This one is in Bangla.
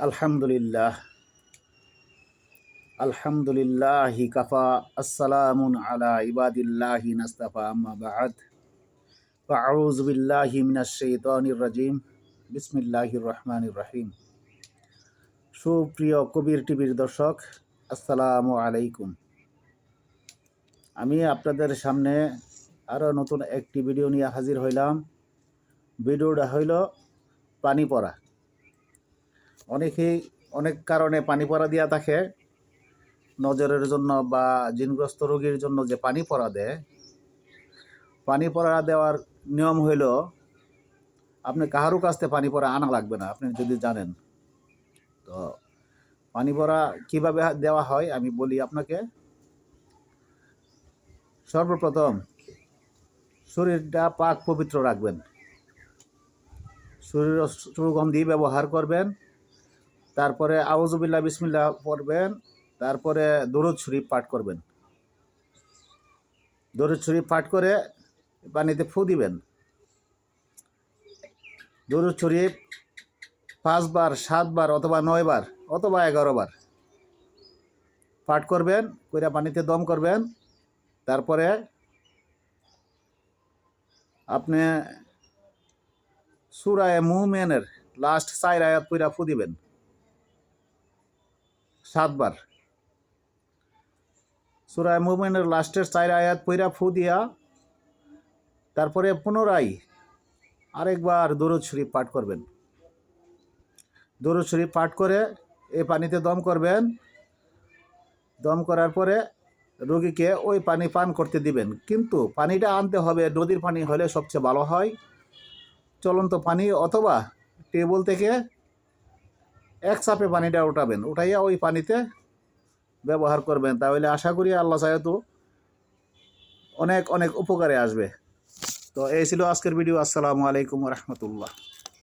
আলহামদুলিল্লাহ আলহামদুলিল্লাহ কাফা আসসালামুন আলা ইবাদিল্লাহি নাস্তাফা আম্মা বাদ فأعوذ بالله من الشيطان الرجيم بسم الله الرحمن الرحيم সুপ্রিয় কবির টিভির দর্শক আসসালামু আলাইকুম আমি আপনাদের সামনে আরও নতুন একটি ভিডিও নিয়ে হাজির হইলাম ভিডিওটা হইল পানি পড়া অনেকেই, অনেক কারণে পানি পড়া দিয়া থাকে। নজরের জন্য বা জিনগ্রস্ত রোগীর জন্য যে পানি পড়া দেয়, পানি পড়া দেওয়ার নিয়ম হইল, আপনি কাহারও কাছ থেকে পানি পড়া আনা লাগবে না, আপনি যদি জানেন। তো পানি পড়া কীভাবে দেওয়া হয় আমি বলি আপনাকে। সর্বপ্রথম, শরীরটা পাক পবিত্র রাখবেন। শরীর সুগন্ধি ব্যবহার করবেন। তারপরে আউজুবিল্লাহ বিসমিল্লা পড়বেন, তারপরে দরুদ শরীফ পাঠ করবেন। দরুদ শরীফ পাঠ করে পানিতে ফু দিবেন। দরুদ শরীফ পাঁচবার, সাতবার, অথবা নয়বার, অথবা এগারোবার পাঠ করবেন, কইরা পানিতে দম করবেন। তারপরে আপনি সুরায় মুমেনের লাস্ট চার আয়াত পইরা ফু দিবেন। সাতবার। সুরায় মুমেনের লাস্টের চার আয়াত পইরা ফু দিয়া, তারপরে পুনরায় আরেকবার দরুদ শরীফ পাঠ করবেন। দরুদ শরীফ পাঠ করে এই পানিতে দম করবেন। দম করার পরে রোগীকে ওই পানি পান করতে দিবেন। কিন্তু পানিটা আনতে হবে, নদীর পানি হলে সবচেয়ে ভালো হয়। চলন্ত পানি অথবা টেবল থেকে এক চাপে পানিটা উঠাবেন। উঠাইয়া ওই পানিতে ব্যবহার করবেন। তাহলে আশা করি আল্লাহ সাহেতু অনেক অনেক উপকারে আসবে। তো এই ছিল আজকের ভিডিও। আসসালামু আলাইকুম রহমতুল্লাহ।